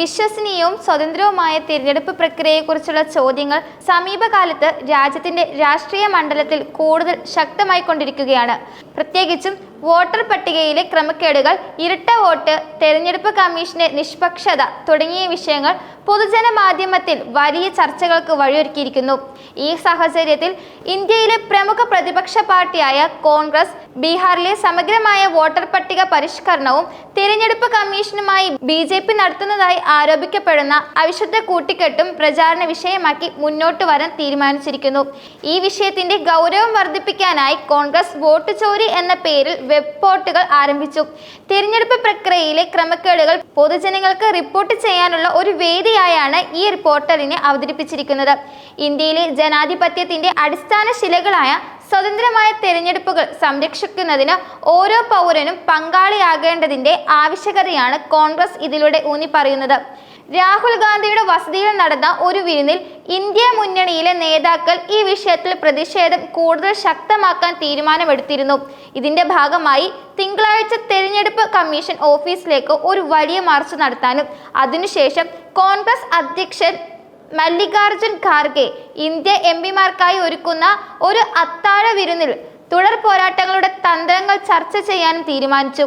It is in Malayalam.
വിശ്വസനീയവും സ്വതന്ത്രവുമായ തിരഞ്ഞെടുപ്പ് പ്രക്രിയയെക്കുറിച്ചുള്ള ചോദ്യങ്ങൾ സമീപകാലത്ത് രാജ്യത്തിന്റെ രാഷ്ട്രീയ മണ്ഡലത്തിൽ കൂടുതൽ ശക്തമായിക്കൊണ്ടിരിക്കുകയാണ്. പ്രത്യേകിച്ചും വോട്ടർ പട്ടികയിലെ ക്രമക്കേടുകൾ ഇരട്ട വോട്ട് തെരഞ്ഞെടുപ്പ് കമ്മീഷന്റെ നിഷ്പക്ഷത തുടങ്ങിയ വിഷയങ്ങൾ പൊതുജന മാധ്യമത്തിൽ വലിയ ചർച്ചകൾക്ക് വഴിയൊരുക്കിയിരിക്കുന്നു. ഈ സാഹചര്യത്തിൽ ഇന്ത്യയിലെ പ്രമുഖ പ്രതിപക്ഷ പാർട്ടിയായ കോൺഗ്രസ് ബീഹാറിലെ സമഗ്രമായ വോട്ടർ പട്ടിക പരിഷ്കരണവും തിരഞ്ഞെടുപ്പ് കമ്മീഷനുമായി ബി ജെ പി നടത്തുന്നതായി ആരോപിക്കപ്പെടുന്ന അവിശുദ്ധ കൂട്ടിക്കെട്ടും പ്രചാരണ വിഷയമാക്കി മുന്നോട്ട് വരാൻ തീരുമാനിച്ചിരിക്കുന്നു. ഈ വിഷയത്തിന്റെ ഗൗരവം വർദ്ധിപ്പിക്കാനായി കോൺഗ്രസ് വോട്ട് ചോരി എന്ന പേരിൽ വെബ് പോർട്ടുകൾ ആരംഭിച്ചു. തിരഞ്ഞെടുപ്പ് പ്രക്രിയയിലെ ക്രമക്കേടുകൾ പൊതുജനങ്ങൾക്ക് റിപ്പോർട്ട് ചെയ്യാനുള്ള ഒരു വേദിയായാണ് ഈ റിപ്പോർട്ടറിനെ അവതരിപ്പിച്ചിരിക്കുന്നത്. ഇന്ത്യയിലെ ജനാധിപത്യത്തിന്റെ അടിസ്ഥാന ശിലകളായ സ്വതന്ത്രമായ തിരഞ്ഞെടുപ്പുകൾ സംരക്ഷിക്കുന്നതിന് ഓരോ പൗരനും പങ്കാളിയാകേണ്ടതിന്റെ ആവശ്യകതയാണ് കോൺഗ്രസ് ഇതിലൂടെ ഊന്നി പറയുന്നത് രാഹുൽ ഗാന്ധിയുടെ വസതിയിൽ നടന്ന ഒരു വിരുന്നിൽ ഇന്ത്യ മുന്നണിയിലെ നേതാക്കൾ ഈ വിഷയത്തിൽ പ്രതിഷേധം കൂടുതൽ ശക്തമാക്കാൻ തീരുമാനമെടുത്തിരുന്നു. ഇതിന്റെ ഭാഗമായി തിങ്കളാഴ്ച തെരഞ്ഞെടുപ്പ് കമ്മീഷൻ ഓഫീസിലേക്ക് ഒരു വലിയ മാർച്ച് നടത്താനും അതിനുശേഷം കോൺഗ്രസ് അധ്യക്ഷൻ മല്ലികാർജുൻ ഖാർഗെ ഇന്ത്യ എം പിമാർക്കായി ഒരുക്കുന്ന ഒരു അത്താഴ വിരുന്നിൽ തുടർ പോരാട്ടങ്ങളുടെ തന്ത്രങ്ങൾ ചർച്ച ചെയ്യാനും തീരുമാനിച്ചു.